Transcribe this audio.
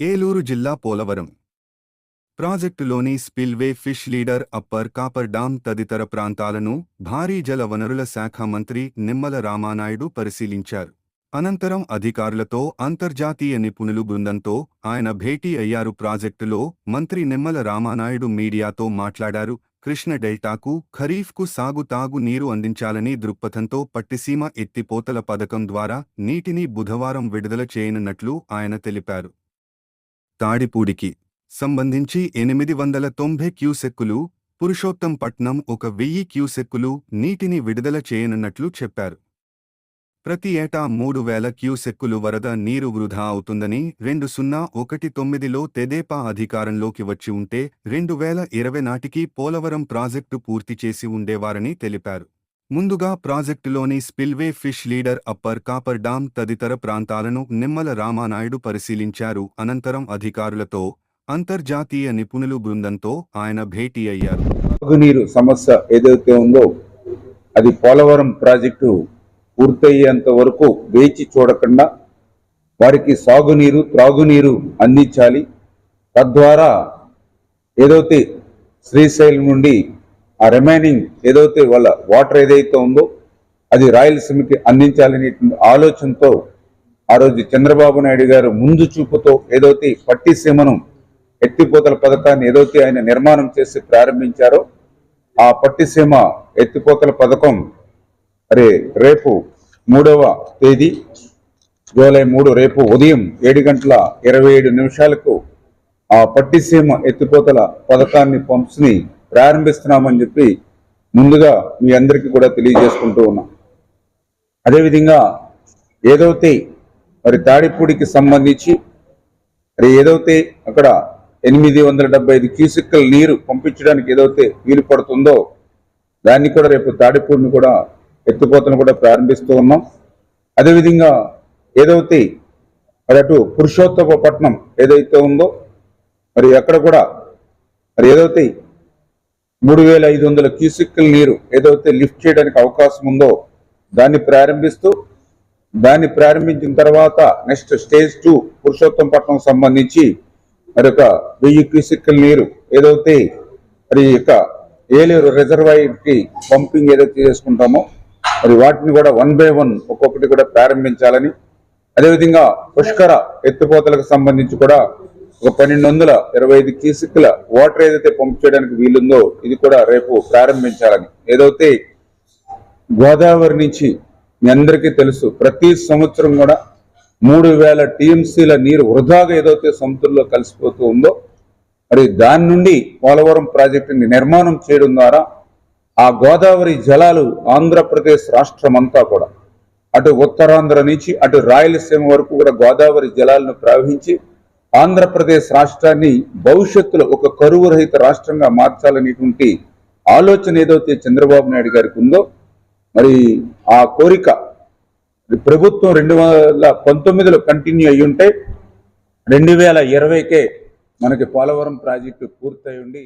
ఏలూరు జిల్లా Polavaram. ప్రాజెక్టులోని spillway fish ladder upper coffer dam తదితర ప్రాంతాలను భారీ జల వనరుల శాఖ మంత్రి నిమ్మల రామానాయుడు పరిశీలించారు. అనంతరం అధికారులతో అంతర్జాతీయ నిపుణులు బృందంతో ఆయన భేటీ అయ్యారు. ప్రాజెక్టులో మంత్రి నిమ్మల రామానాయుడు మీడియాతో మాట్లాడారు. కృష్ణ డెల్టాకు ఖరీఫ్కు సాగు తాగు నీరు అందించాలని దృక్పథంతో పట్టిసీమ ఎత్తిపోతల పథకం ద్వారా నీటిని బుధవారం విడుదల చేయనున్నట్లు ఆయన తెలిపారు. తాడిపూడికి సంబంధించి ఎనిమిది వందల తొంభై క్యూసెక్కులు పురుషోత్తంపట్నం ఒక వెయ్యి క్యూసెక్కులు నీటిని విడుదల చేయనున్నట్లు చెప్పారు. ప్రతి ఏటా మూడు వేల క్యూసెక్కులు వరద నీరు వృధా అవుతుందని రెండు సున్నా ఒకటి తొమ్మిదిలో తెదేపా అధికారంలోకి వచ్చి ఉంటే రెండు వేల ఇరవై నాటికి పోలవరం ప్రాజెక్టు పూర్తి చేసి ఉండేవారని తెలిపారు. ముందుగా ప్రాజెక్టులోని spillway fish ladder upper coffer dam తదితర ప్రాంతాలను నిమ్మల రామానాయుడు పరిశీలించారు. అనంతరం అధికారులతో అంతర్జాతీయ నిపుణులు బృందంతో ఆయన భేటీ అయ్యారు. తాగునీరు సమస్య ఏదైతే ఉందో అది పోలవరం ప్రాజెక్టు పూర్తయ్యేంత వరకు వేచి చూడకుండా వారికి సాగునీరు త్రాగునీరు అందించాలి. తద్వారా ఏదైతే శ్రీశైలం నుండి ఆ రిమైనింగ్ ఏదైతే వాళ్ళ వాటర్ ఏదైతే ఉందో అది రాయలసీమకి అందించాలనే ఆలోచనతో ఆ రోజు చంద్రబాబు నాయుడు గారు ముందు చూపుతో ఏదైతే పట్టిసీమను ఎత్తిపోతల పథకాన్ని ఏదైతే ఆయన నిర్మాణం చేసి ప్రారంభించారో ఆ పట్టిసీమ ఎత్తిపోతల పథకం మరి రేపు మూడవ తేదీ జూలై మూడు రేపు ఉదయం ఏడు గంటల ఇరవై ఏడు నిమిషాలకు ఆ పట్టిసీమ ఎత్తిపోతల పథకాన్ని పంప్స్ని ప్రారంభిస్తున్నామని చెప్పి ముందుగా మీ అందరికీ కూడా తెలియజేసుకుంటూ ఉన్నాం. అదేవిధంగా ఏదైతే మరి తాడిపూడికి సంబంధించి మరి ఏదైతే అక్కడ ఎనిమిది వందల డెబ్బై ఐదు క్యూసిక్కల నీరు పంపించడానికి ఏదైతే వీలు పడుతుందో దాన్ని కూడా రేపు తాడిపూడిని కూడా ఎత్తిపోతను కూడా ప్రారంభిస్తూ ఉన్నాం. అదేవిధంగా ఏదైతే మరి అటు పురుషోత్తమపట్నం ఏదైతే ఉందో మరి అక్కడ కూడా మరి ఏదైతే మూడు వేల ఐదు వందల క్యూసిక్ల నీరు ఏదైతే లిఫ్ట్ చేయడానికి అవకాశం ఉందో దాన్ని ప్రారంభిస్తూ దాన్ని ప్రారంభించిన తర్వాత నెక్స్ట్ స్టేజ్ టూ పురుషోత్తంపట్నం సంబంధించి మరి ఒక వెయ్యి క్యూసిక్ల నీరు ఏదైతే మరి యొక్క ఏలేరు రిజర్వాయర్కి పంపింగ్ ఏదైతే చేసుకుంటామో మరి వాటిని కూడా వన్ బై వన్ ఒక్కొక్కటి కూడా ప్రారంభించాలని. అదేవిధంగా పుష్కర ఎత్తిపోతలకు సంబంధించి కూడా ఒక పన్నెండు వందల ఇరవై ఐదు క్యూసిక్ల వాటర్ ఏదైతే పంప్ చేయడానికి వీలుందో ఇది కూడా రేపు ప్రారంభించాలని. ఏదైతే గోదావరి నుంచి మీ అందరికీ తెలుసు ప్రతి సంవత్సరం కూడా మూడు వేల టీఎంసీల నీరు వృధాగా ఏదైతే సముద్రంలో కలిసిపోతూ ఉందో మరి దాని నుండి పోలవరం ప్రాజెక్టుని నిర్మాణం చేయడం ద్వారా ఆ గోదావరి జలాలు ఆంధ్రప్రదేశ్ రాష్ట్రం అంతా కూడా అటు ఉత్తరాంధ్ర నుంచి అటు రాయలసీమ వరకు కూడా గోదావరి జలాలను ప్రవహించి ఆంధ్రప్రదేశ్ రాష్ట్రాన్ని భవిష్యత్తులో ఒక కరువు రహిత రాష్ట్రంగా మార్చాలనేటువంటి ఆలోచన ఏదైతే చంద్రబాబు నాయుడు గారికి ఉందో మరి ఆ కోరిక ప్రభుత్వం రెండు వేల పంతొమ్మిదిలో కంటిన్యూ అయ్యి ఉంటే రెండు వేల ఇరవైకే మనకి పోలవరం ప్రాజెక్టు పూర్తయి ఉండి